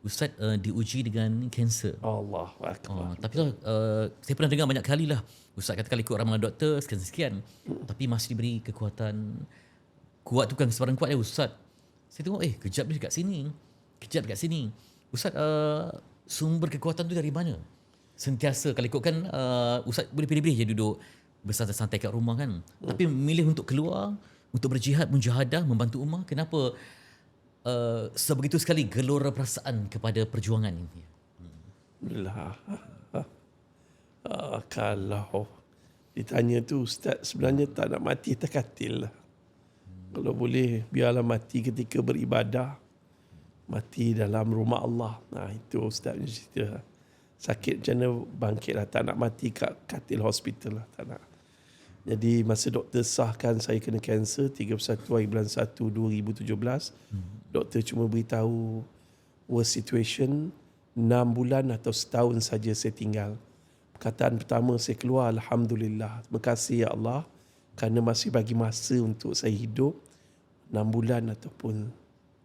Ustaz uh, diuji dengan kanser. Allah Oh, Akbar. tapi uh, saya pernah dengar banyak kali lah. Ustaz katakan ikut ramalan doktor sekian-sekian tapi masih diberi kekuatan kuat tu kan sebarang kuat ya Ustaz. Saya tengok eh kejap dia dekat sini. Kejap dekat sini. Ustaz uh, sumber kekuatan tu dari mana? Sentiasa kalau ikutkan uh, Ustaz boleh pilih-pilih je duduk bersantai-santai kat rumah kan. Tapi memilih untuk keluar untuk berjihad mujahadah membantu ummah kenapa uh, sebegitu sekali gelora perasaan kepada perjuangan ini Alhamdulillah. Ah, kalau ditanya tu Ustaz sebenarnya tak nak mati terkatil lah. Kalau boleh biarlah mati ketika beribadah. Mati dalam rumah Allah. Nah itu Ustaz punya cerita. Sakit macam mana bangkit lah. Tak nak mati kat katil hospital lah. Tak nak. Jadi masa doktor sahkan saya kena kanser 31 hari bulan 1 2017. Doktor cuma beritahu worst situation 6 bulan atau setahun saja saya tinggal. Perkataan pertama saya keluar Alhamdulillah. Terima kasih ya Allah kerana masih bagi masa untuk saya hidup 6 bulan ataupun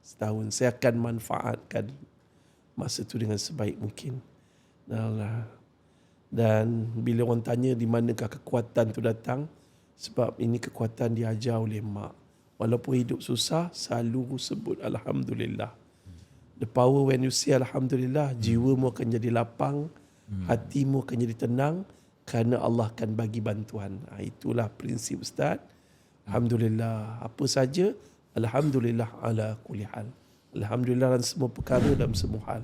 setahun. Saya akan manfaatkan masa itu dengan sebaik mungkin. Allah. Dan bila orang tanya di manakah kekuatan tu datang, sebab ini kekuatan diajar oleh mak. Walaupun hidup susah, selalu sebut Alhamdulillah. The power when you say Alhamdulillah, jiwamu akan jadi lapang, hatimu akan jadi tenang kerana Allah akan bagi bantuan. Ha, itulah prinsip Ustaz. Alhamdulillah. Apa saja, Alhamdulillah ala kulli hal. Alhamdulillah dalam semua perkara dalam semua hal.